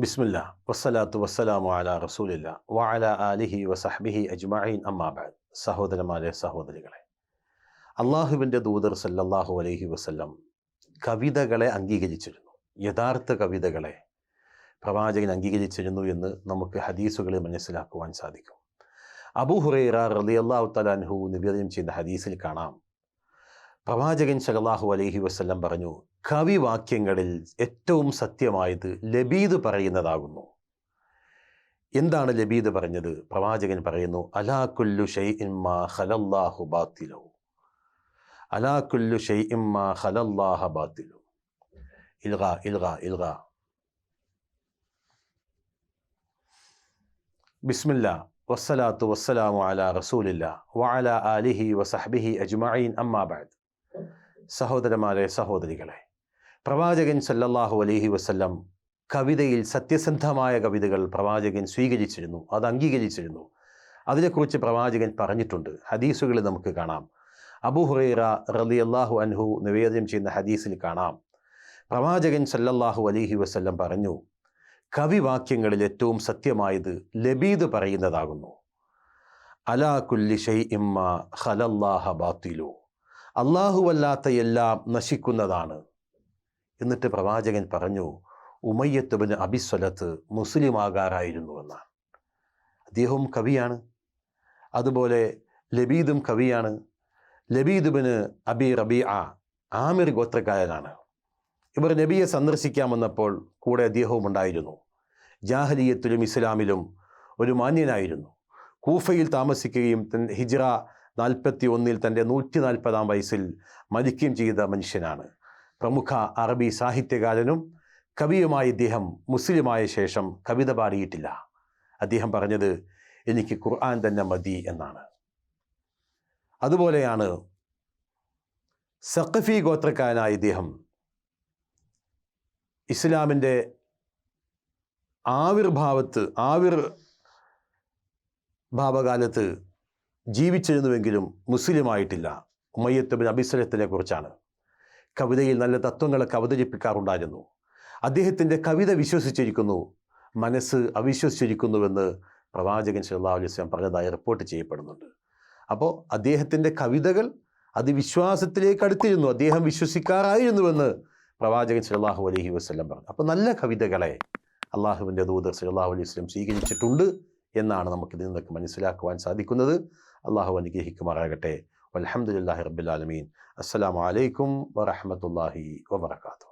ബിസ്മില്ല. വസ്സലാത്തു വസ്സലാമു അല റസൂലില്ല. വഅല ആലിഹി വസഹ്ബിഹി അജ്മഈൻ. അമ്മാബാദ് സഹോദരന്മാരെ സഹോദരികളെ. അള്ളാഹുവിന്റെ ദൂതർ സല്ലല്ലാഹു അലൈഹി വസ്ല്ലം കവിതകളെ അംഗീകരിച്ചിരുന്നു. യഥാർത്ഥ കവിതകളെ പ്രവാചകൻ അംഗീകരിച്ചിരുന്നു എന്ന് നമുക്ക് ഹദീസുകളിൽ മനസ്സിലാക്കുവാൻ സാധിക്കും. അബു ഹുറൈറ റളിയല്ലാഹു തലാൻഹു നിവേദനം ചെയ്യുന്ന ഹദീസിൽ കാണാം. പ്രവാചകൻ സലാഹു അലഹി വസ്ലം പറഞ്ഞു കവിവാക്യങ്ങളിൽ ഏറ്റവും സത്യമായത് ലബീദ് പറയുന്നതാകുന്നു. എന്താണ് ലബീദ് പറഞ്ഞത്? പ്രവാചകൻ പറയുന്നു അലാ ഷെയ് ഷൈഇൻ ഹലല്ലാഹു ബാത്തിലു. അലാ കുല്ലു ഷൈഇൻ മാ ഖലല്ലാഹ ബാത്തിലു. ഇൽഗ ഇൽഗ ഇൽഗ. ബിസ്മില്ല വസ്സലാത്തു വസ്സലാമു അല റസൂലില്ല വഅല ആലിഹി വസഹ്ബിഹി അജ്മഈൻ അമ്മാ ബഅദ്. സഹോദരന്മാരെ സഹോദരികളെ പ്രവാചകൻ സല്ലല്ലാഹു അലൈഹി വസല്ലം കവിതയിൽ സത്യസന്ധമായ കവിതകൾ പ്രവാചകൻ സ്വീകരിച്ചിരുന്നു അത് അംഗീകരിച്ചിരുന്നു. അതിനെക്കുറിച്ച് പ്രവാചകൻ പറഞ്ഞിട്ടുണ്ട്. ഹദീസുകളിൽ നമുക്ക് കാണാം. അബൂ ഹുറൈറ റളിയല്ലാഹു അൻഹു നിവേദനം ചെയ്യുന്ന ഹദീസിൽ കാണാം. പ്രവാചകൻ സല്ലല്ലാഹു അലൈഹി വസല്ലം പറഞ്ഞു കവിവാക്യങ്ങളിൽ ഏറ്റവും സത്യമായത് ലബീദ് പറയുന്നതാകുന്നു. അലാ കുല്ലി ഷൈ ഇമ്മ ഖലല്ലാഹ ബാത്തിലു. അല്ലാഹുവല്ലാത്ത എല്ലാം നശിക്കുന്നതാണ്. എന്നിട്ട് പ്രവാചകൻ പറഞ്ഞു ഉമയ്യത്തുബിന് അബിസ്വലത്ത് മുസ്ലിമാകാറായിരുന്നു എന്നാണ്. അദ്ദേഹവും കവിയാണ്. അതുപോലെ ലബീദും കവിയാണ്. ലബീദുബിന് അബി റബി ആ ആമിർ ഗോത്രക്കാരനാണ്. ഇവർ നബിയെ സന്ദർശിക്കാൻ വന്നപ്പോൾ കൂടെ അദ്ദേഹവും ഉണ്ടായിരുന്നു. ജാഹലിയത്തിലും ഇസ്ലാമിലും ഒരു മാന്യനായിരുന്നു. കൂഫയിൽ താമസിക്കുകയും ഹിജ്റ നാൽപ്പത്തി ഒന്നിൽ തന്റെ നൂറ്റി നാൽപ്പതാം വയസ്സിൽ മരിക്കുകയും ചെയ്ത മനുഷ്യനാണ്. പ്രമുഖ അറബി സാഹിത്യകാരനും കവിയുമായ ഇദ്ദേഹം മുസ്ലിമായ ശേഷം കവിത പാടിയിട്ടില്ല. അദ്ദേഹം പറഞ്ഞത് എനിക്ക് ഖുർആൻ തന്നെ മതി എന്നാണ്. അതുപോലെയാണ് സഖഫി ഗോത്രക്കാരനായ ഇദ്ദേഹം ഇസ്ലാമിന്റെ ആവിർഭാവത്ത് ആവിർ ഭാവകാലത്ത് ജീവിച്ചിരുന്നുവെങ്കിലും മുസ്ലിമായിട്ടില്ല. ഉമ്മയ്യത്തുബിൻ അബിസ്വലത്തിനെ കുറിച്ചാണ്. കവിതയിൽ നല്ല തത്വങ്ങളൊക്കെ അവതരിപ്പിക്കാറുണ്ടായിരുന്നു അദ്ദേഹത്തിന്റെ കവിത വിശ്വസിച്ചിരിക്കുന്നു മനസ്സ് അവിശ്വസിച്ചിരിക്കുന്നുവെന്ന് പ്രവാചകൻ സല്ലാ അലൈഹി പറഞ്ഞതായി റിപ്പോർട്ട് ചെയ്യപ്പെടുന്നുണ്ട്. അപ്പോൾ അദ്ദേഹത്തിന്റെ കവിതകൾ അത് വിശ്വാസത്തിലേക്ക് അടുത്തിരുന്നു അദ്ദേഹം വിശ്വസിക്കാറായിരുന്നുവെന്ന് പ്രവാചകൻ സല്ലാഹു അലഹി വസ്ലം പറഞ്ഞു. അപ്പോൾ നല്ല കവിതകളെ അള്ളാഹുവിന്റെ ദൂതർ സല്ലാഹു അലൈഹി വസ്ലം സ്വീകരിച്ചിട്ടുണ്ട് എന്നാണ് നമുക്കിതിൽ നിന്നൊക്കെ മനസ്സിലാക്കുവാൻ സാധിക്കുന്നത്. അള്ളാഹു അനുഗ്രഹിക്കുമാറാകട്ടെ. അലഹമുല്ലാഹി റബ്ബുലാലമീൻ അസ്സാം വലൈക്കും വറഹമത്തല്ലാഹി വബർക്കാത്തു